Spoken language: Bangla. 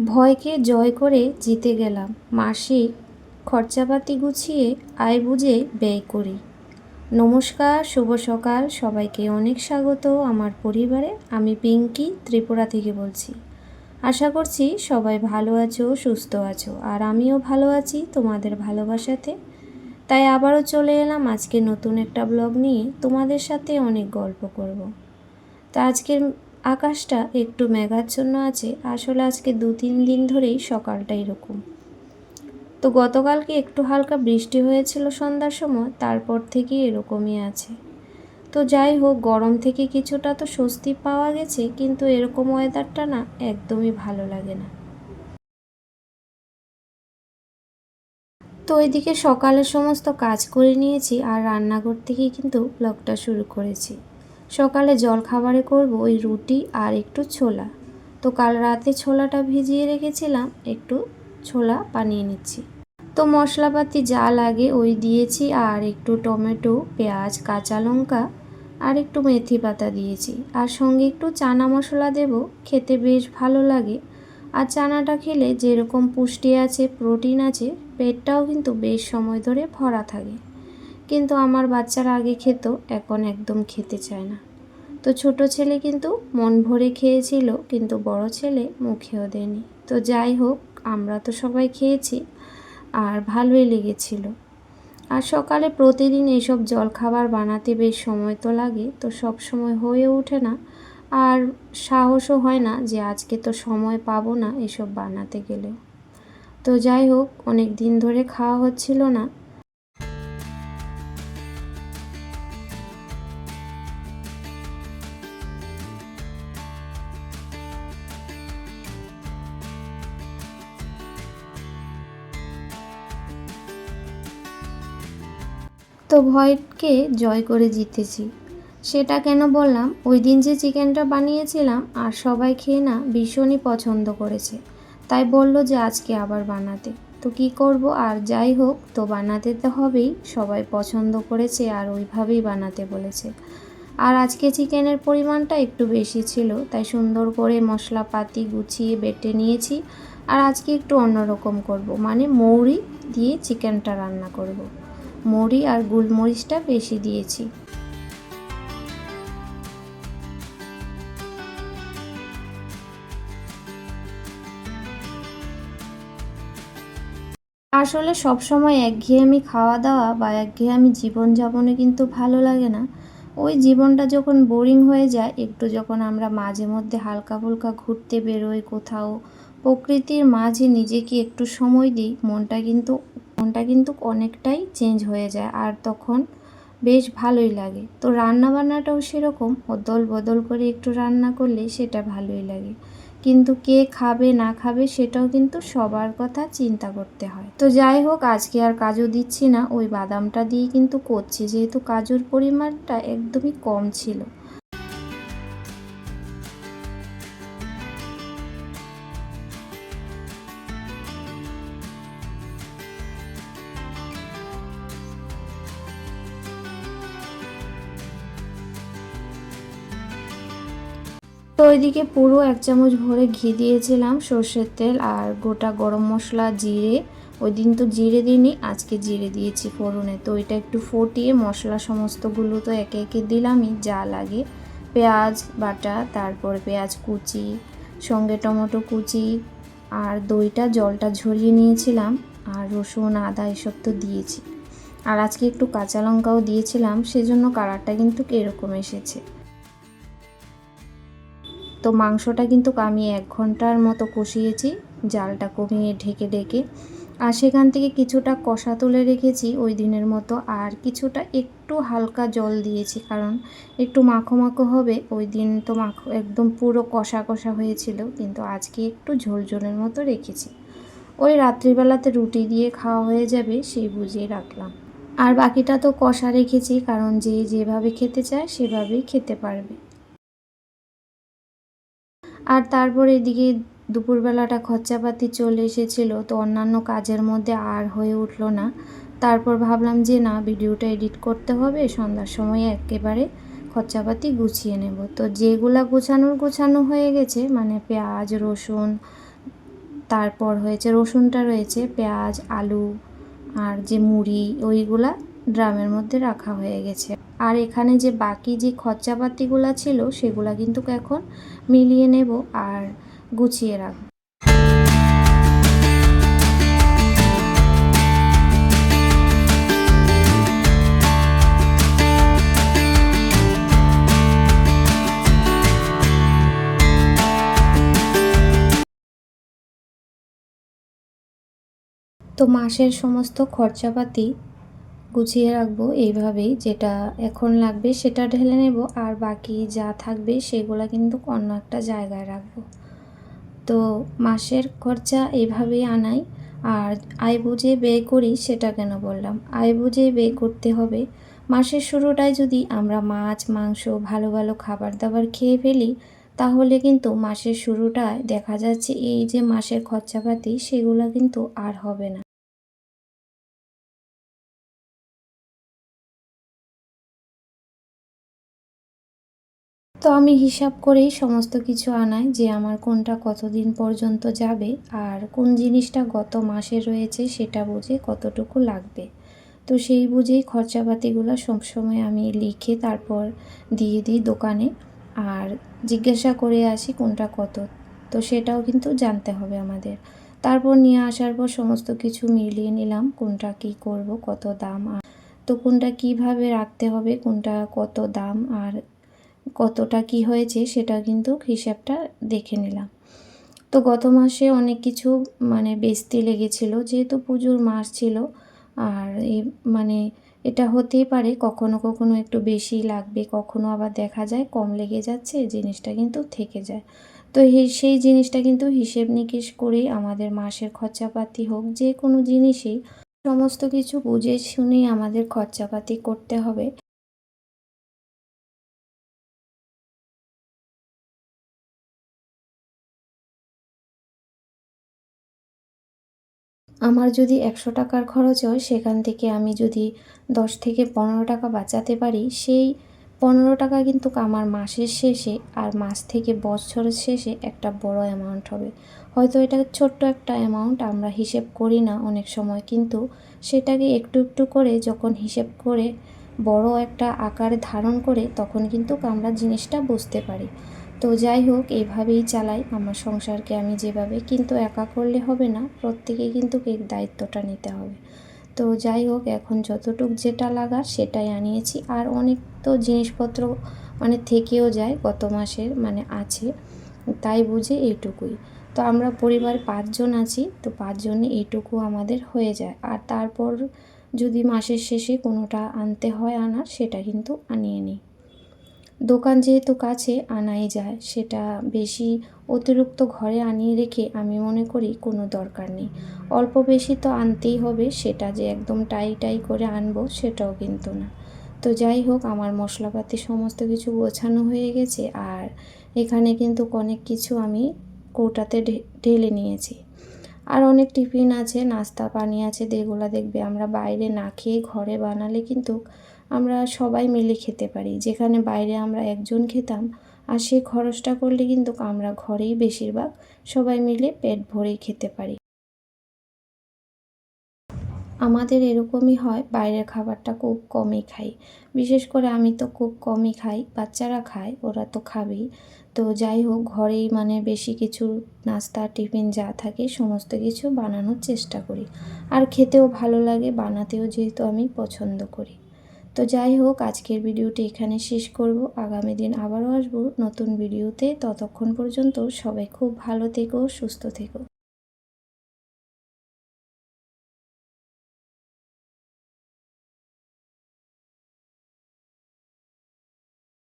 ভয়কে জয় করে জিতে গেলাম। মাসিক খরচাপাতি গুছিয়ে আয় বুঝে ব্যয় করি। নমস্কার, শুভ সকাল। সবাইকে অনেক স্বাগত আমার পরিবারে। আমি পিঙ্কি, ত্রিপুরা থেকে বলছি। আশা করছি সবাই ভালো আছো, সুস্থ আছো, আর আমিও ভালো আছি তোমাদের ভালোবাসাতে। তাই আবারও চলে এলাম আজকে নতুন একটা ব্লগ নিয়ে তোমাদের সাথে অনেক গল্প করব। তা আজকের আকাশটা একটু মেঘাচ্ছন্ন আছে, আসলে আজকে দু তিন দিন ধরেই সকালটা এরকম। তো গতকালকে একটু হালকা বৃষ্টি হয়েছিল সন্ধ্যার সময়, তারপর থেকে এরকমই আছে। তো যাই হোক, গরম থেকে কিছুটা তো স্বস্তি পাওয়া গেছে, কিন্তু এরকম ওয়েদারটা না একদমই ভালো লাগে না। তো ওইদিকে সকালের সমস্ত কাজ করে নিয়েছি, আর রান্নাঘর থেকেই কিন্তু ব্লগটা শুরু করেছি। সকালে জল খাবারে করব ওই রুটি আর একটু ছোলা। তো কাল রাতে ছোলাটা ভিজিয়ে রেখেছিলাম, একটু ছোলা বানিয়ে নিচ্ছি। তো মশলাপাতি যা লাগে ওই দিয়েছি আর একটু টমেটো, পেঁয়াজ, কাঁচা লঙ্কা আর একটু মেথি পাতা দিয়েছি। আর সঙ্গে একটু চানা মশলা দেব, খেতে বেশ ভালো লাগে। আর চানাটা খেলে যেরকম পুষ্টি আছে, প্রোটিন আছে, পেটটাও কিন্তু বেশ সময় ধরে ভরা থাকে। কিন্তু আমার বাচ্চারা আগে খেত, এখন একদম খেতে চায় না। তো ছোট ছেলে কিন্তু মন ভরে খেয়েছিল, কিন্তু বড় ছেলে মুখেও দেয়নি। তো যাই হোক, আমরা তো সবাই খেয়েছি, আর ভালোই লেগেছিল। আর সকালে প্রতিদিন এইসব জলখাবার বানাতে বেশ সময় তো লাগে, তো সব সময় হয়ে ওঠে না। আর সাহসও হয় না যে আজকে তো সময় পাবো না এসব বানাতে গেলেও তো যাই হোক, অনেক দিন ধরে খাওয়া হচ্ছিল না ভয়কে জয় করে জিতেছি। সেটা কেন বললাম? ওই দিন যে চিকেনটা বানিয়েছিলাম আর সবাই খেয়ে না ভীষণই পছন্দ করেছে। তাই বলল যে আজকে আবার বানাতে। তো কি করব? আর যাই হোক, তো বানাতে তো হবেই। সবাই পছন্দ করেছে আর ওইভাবেই বানাতে বলেছে। আর আজকে চিকেনের পরিমাণটা একটু বেশি ছিল, তাই সুন্দর করে মশলাপাতি গুছিয়ে বেটে নিয়েছি। আর আজকে একটু অন্যরকম করব মানে মৌরি দিয়ে চিকেনটা রান্না করব। মৌরি আর গোলমরিচটা বেশি দিয়েছি। আসলে সব সবসময় একঘেয়েমি খাওয়া দাওয়া বা একঘেয়েমি জীবনযাপনে কিন্তু ভালো লাগে না। ওই জীবনটা যখন বোরিং হয়ে যায়, একটু যখন আমরা মাঝে মধ্যে হালকা ফুলকা ঘুরতে বেরোই কোথাও, প্রকৃতির মাঝে নিজেকে একটু সময় দিই, মনটা কিন্তু মনটা কিন্তু অনেকটাই চেঞ্জ হয়ে যায় আর তখন বেশ ভালোই লাগে। তো রান্না বান্নাটাও সেরকম, অদল বদল করে একটু রান্না করলে সেটা ভালোই লাগে। কিন্তু কে খাবে, না খাবে সেটাও কিন্তু সবার কথা চিন্তা করতে হয়। তো যাই হোক, আজকে আর কাজু দিচ্ছি না, ওই বাদামটা দিয়ে কিন্তু করছি। যেহেতু কাজুর পরিমাণটা একদমই কম ছিল। ওইদিকে পুরো এক চামচ ভরে ঘি দিয়েছিলাম, সর্ষের তেল আর গোটা গরম মশলা, জিরে। ওই দিন তো জিরে দিইনি, আজকে জিরে দিয়েছি ফোড়নে। তো এটা একটু ফুটিয়ে মশলা সমস্তগুলো তো একে একে দিলামই, যা লাগে। পেঁয়াজ, বাটা, তারপর পেঁয়াজ কুচি, সঙ্গে টমেটো কুচি আর দইটা, জলটা ঝরিয়ে নিয়েছিলাম আর রসুন, আদা এসব তো দিয়েছি। আর আজকে একটু কাঁচা লঙ্কাও দিয়েছিলাম, সেজন্য কালারটা কিন্তু এরকম এসেছে। তো মাংসটা কিন্তু আমি এক ঘণ্টার মতো কষিয়েছি, জালটা কমিয়ে ঢেকে ঢেকে আর সেখান থেকে কিছুটা কষা তুলে রেখেছি ওই দিনের মতো। আর কিছুটা একটু হালকা জল দিয়েছি, কারণ একটু মাখো মাখো হবে। ওই দিন তো মাখো, একদম পুরো কষা কষা হয়েছিল, কিন্তু আজকে একটু ঝোল ঝোলের মতো রেখেছি। ওই রাত্রিবেলাতে রুটি দিয়ে খাওয়া হয়ে যাবে সেই বুঝিয়ে রাখলাম। আর বাকিটা তো কষা রেখেছি, কারণ যে যেভাবে খেতে চায় সেভাবেই খেতে পারবে। আর তারপর এদিকে দুপুরবেলাটা খরচাপাতি চলে এসেছিল, তো অন্যান্য কাজের মধ্যে আর হয়ে উঠল না। তারপর ভাবলাম যে না, ভিডিওটা এডিট করতে হবে, সন্ধ্যার সময় একেবারে খরচাপাতি গুছিয়ে নেব। তো যেগুলা গুছানোর গুছানো হয়ে গেছে মানে পেঁয়াজ, রসুন, তারপর হয়েছে, রসুনটা রয়েছে, পেঁয়াজ, আলু, আর যে মুড়ি, ওইগুলা ড্রামের মধ্যে রাখা হয়ে গেছে। আর এখানে যে বাকি যে খরচাপাতিগুলো ছিল, সেগুলা কিন্তু এখন মিলিয়ে নেব আর গুছিয়ে রাখব। তো মাসের সমস্ত খরচাপাতি গুছিয়ে রাখব এইভাবেই যেটা এখন লাগবে সেটা ঢেলে নেব আর বাকি যা থাকবে সেগুলো কিন্তু অন্য একটা জায়গায় রাখব। তো মাসের খরচা এইভাবেই আনাই আর আয় বুঝে ব্যয় করি সেটা কেন বললাম? আয় বুঝে ব্যয় করতে হবে। মাসের শুরুটায় যদি আমরা মাছ, মাংস, ভালো ভালো খাবার দাবার খেয়ে ফেলি তাহলে কিন্তু মাসের শুরুটায় দেখা যাচ্ছে এই যে মাসের খরচাপাতি সেগুলো কিন্তু আর হবে না। তো আমি হিসাব করেই সমস্ত কিছু আনাই যে আমার কোনটা কতদিন পর্যন্ত যাবে আর কোন জিনিসটা গত মাসে রয়েছে সেটা বুঝে কতটুকু লাগবে। তো সেই বুঝেই খরচাপাতিগুলো সবসময় আমি লিখে তারপর দিয়ে দিই দোকানে আর জিজ্ঞাসা করে আসি কোনটা কত। তো সেটাও কিন্তু জানতে হবে আমাদের। তারপর নিয়ে আসার পর সমস্ত কিছু মিলিয়ে নিলাম কোনটা কি করব, কত দাম, আর তো কোনটা কীভাবে রাখতে হবে, কোনটা কত দাম, আর কতটা কি হয়েছে সেটা কিন্তু হিসাবটা দেখে নিলাম। তো গত মাসে অনেক কিছু মানে বেচতে লেগেছিলো, যেহেতু পুজোর মাস ছিল, আর এই মানে এটা হতেই পারে, কখনো কখনো একটু বেশি লাগবে, কখনো আবার দেখা যায় কম লেগে যাচ্ছে, জিনিসটা কিন্তু থেকে যায়। তো সেই জিনিসটা কিন্তু হিসেব নিকেশ করেই আমাদের মাসের খরচাপাতি হোক, যে কোনো জিনিসই সমস্ত কিছু বুঝে শুনেই আমাদের খরচাপাতি করতে হবে। আমার যদি একশো টাকার খরচ হয়, সেখান থেকে আমি যদি দশ থেকে পনেরো টাকা বাঁচাতে পারি, সেই পনেরো টাকা কিন্তু আমার মাসের শেষে আর মাস থেকে বছরের শেষে একটা বড় অ্যামাউন্ট হবে। হয়তো এটা ছোট্ট একটা অ্যামাউন্ট আমরা হিসেব করি না অনেক সময়, কিন্তু সেটাকে একটু একটু করে যখন হিসেব করে বড় একটা আকার ধারণ করে, তখন কিন্তু আমরা জিনিসটা বুঝতে পারি। তো যাই হোক এইভাবেই চালাই আমার সংসারকে আমি যেভাবে, কিন্তু একা করলে হবে না, প্রত্যেকে কিন্তু কেক দায়িত্বটা নিতে হবে। তো যাই হোক, এখন যতটুক যেটা লাগার সেটাই আনিয়েছি। আর অনেক তো জিনিসপত্র মানে থেকেও যায়, গত মাসের মানে আছে, তাই বুঝে এইটুকুই। তো আমরা পরিবার পাঁচজন আছি, তো পাঁচজনে এইটুকু আমাদের হয়ে যায়। আর তারপর যদি মাসের শেষে কোনোটা আনতে হয় আনার, সেটা কিন্তু আনিয়ে নিই। দোকান যেহেতু কাছে আনাই যায়, সেটা বেশি অতিরিক্ত ঘরে আনিয়ে রেখে আমি মনে করি কোনো দরকার নেই। অল্প বেশি তো আনতেই হবে, সেটা যে একদম টাই টাই করে আনব সেটাও কিন্তু না। তো যাই হোক, আমার মশলাপাতি সমস্ত কিছু গোছানো হয়ে গেছে আর এখানে কিন্তু অনেক কিছু আমি কৌটাতে ঢেলে নিয়েছি। আর অনেক টিফিন আছে, নাস্তা, পানি আছে, যেগুলো দেখবে আমরা বাইরে না খেয়ে ঘরে বানালে কিন্তু আমরা সবাই মিলে খেতে পারি। যেখানে বাইরে আমরা একজন খেতাম, আর সেই খরচটা করলে কিন্তু আমরা ঘরেই বেশিরভাগ সবাই মিলে পেট ভরেই খেতে পারি। আমাদের এরকমই হয়, বাইরের খাবারটা খুব কমই খাই। বিশেষ করে আমি তো খুব কমই খাই, বাচ্চারা খায়, ওরা তো খাবেই। তো যাই হোক, ঘরেই মানে বেশি কিছু নাস্তা, টিফিন যা থাকে, সমস্ত কিছু বানানোর চেষ্টা করি। আর খেতেও ভালো লাগে, বানাতেও যেহেতু আমি পছন্দ করি। তো যাই হোক, আজকের ভিডিওটি এখানে শেষ করব। আগামী দিন আবারও আসব নতুন ভিডিওতে। ততক্ষণ পর্যন্ত সবাই খুব ভালো থেকো, সুস্থ থেকো।